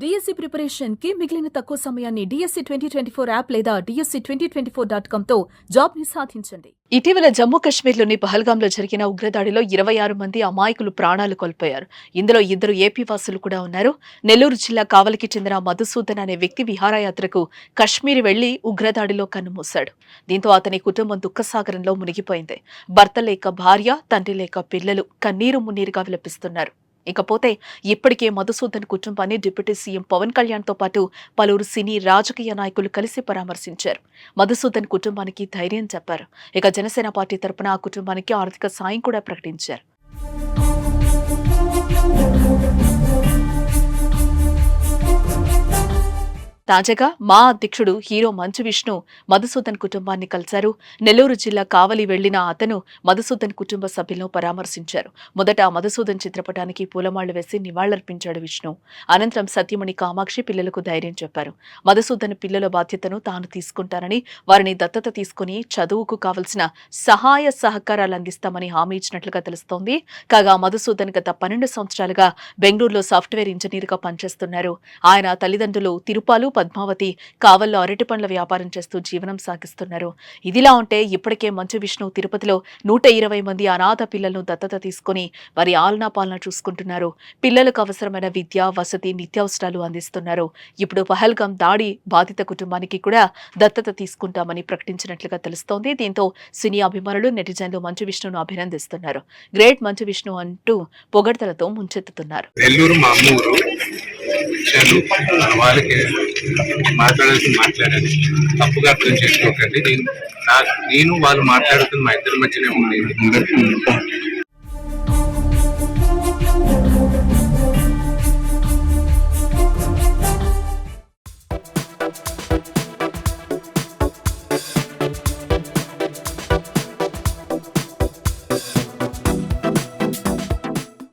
DSC ప్రిపరేషన్కి మిగిలిన తక్కువ సమయాన్ని DSC twenty twenty four app లేదా DSC twenty twenty four dot కామ్తో జాబ్ని సాధించండి. ఇటీవల జమ్మూ కాశ్మీర్లోని పహల్గాంలో జరిగిన ఉగ్రదాడిలో ఇరవై ఆరు మంది అమాయకులు ప్రాణాలు కోల్పోయారు. ఇందులో ఇద్దరు ఏపీ వాసులు కూడా ఉన్నారు. నెల్లూరు జిల్లా కావలికి చెందిన మధుసూదన్ అనే వ్యక్తి విహారయాత్రకు కశ్మీర్ వెళ్ళి ఉగ్రదాడిలో కన్నుమూశాడు. దీంతో అతని కుటుంబం దుఃఖసాగరంలో మునిగిపోయింది. భర్త లేక భార్య తండ్రి లేక పిల్లలు కన్నీరు మున్నీరుగా విలపిస్తున్నారు. ఇకపోతే ఇప్పటికే మధుసూదన్ కుటుంబాన్ని డిప్యూటీ సీఎం పవన్ కళ్యాణ్తో పాటు పలువురు సినీ రాజకీయ నాయకులు కలిసి పరామర్శించారు. మధుసూదన్ కుటుంబానికి ధైర్యం చెప్పారు. ఇక జనసేన పార్టీ తరపున ఆ కుటుంబానికి ఆర్థిక సాయం కూడా ప్రకటించారు. తాజాగా మా అధ్యక్షుడు హీరో మంచు విష్ణు మధుసూదన్ కుటుంబాన్ని కలిశారు. నెల్లూరు జిల్లా కావలి వెళ్ళిన అతను మధుసూదన్ కుటుంబ సభ్యులను పరామర్శించారు. మొదట మధుసూదన్ చిత్రపటానికి పూలమాళ్ళు వేసి నివాళులర్పించాడు విష్ణు. అనంతరం సత్యమణి కామాక్షి పిల్లలకు ధైర్యం చెప్పారు. మధుసూదన్ పిల్లల బాధ్యతను తాను తీసుకుంటానని వారిని దత్తత తీసుకుని చదువుకు కావలసిన సహాయ సహకారాలు అందిస్తామని హామీ ఇచ్చినట్లుగా తెలుస్తోంది. కాగా మధుసూదన్ గత పన్నెండు సంవత్సరాలుగా బెంగళూరులో సాఫ్ట్వేర్ ఇంజనీర్గా పనిచేస్తున్నారు. ఆయన తల్లిదండ్రులు తిరుపాలు పద్మావతి కావల్లో అరటి పండ్ల వ్యాపారం చేస్తూ జీవనం సాగిస్తున్నారు. ఇదిలా ఉంటే ఇప్పటికే మంచు విష్ణు తిరుపతిలో నూట ఇరవై మంది అనాథ పిల్లలను దత్తత తీసుకుని వారి ఆలనా పాలన చూసుకుంటున్నారు. పిల్లలకు అవసరమైన విద్య వసతి నిత్యావసరాలు అందిస్తున్నారు. ఇప్పుడు పహల్గం దాడి బాధిత కుటుంబానికి కూడా దత్తత తీసుకుంటామని ప్రకటించినట్లుగా తెలుస్తోంది. దీంతో సినీ అభిమానులు నెటిజన్లు మంచు విష్ణును అభినందిస్తున్నారు. గ్రేట్ మంచు విష్ణు అంటూ పొగడ్తలతో ముంచెత్తుతున్నారు. నెల్లూరు మా వాళ్ళకి మాట్లాడాల్సి మాట్లాడాలి తప్పుగా అర్థం చేసుకోకండి. నేను నా నేను వాళ్ళు మాట్లాడుతున్న మా ఇద్దరి మధ్యనే ఉంది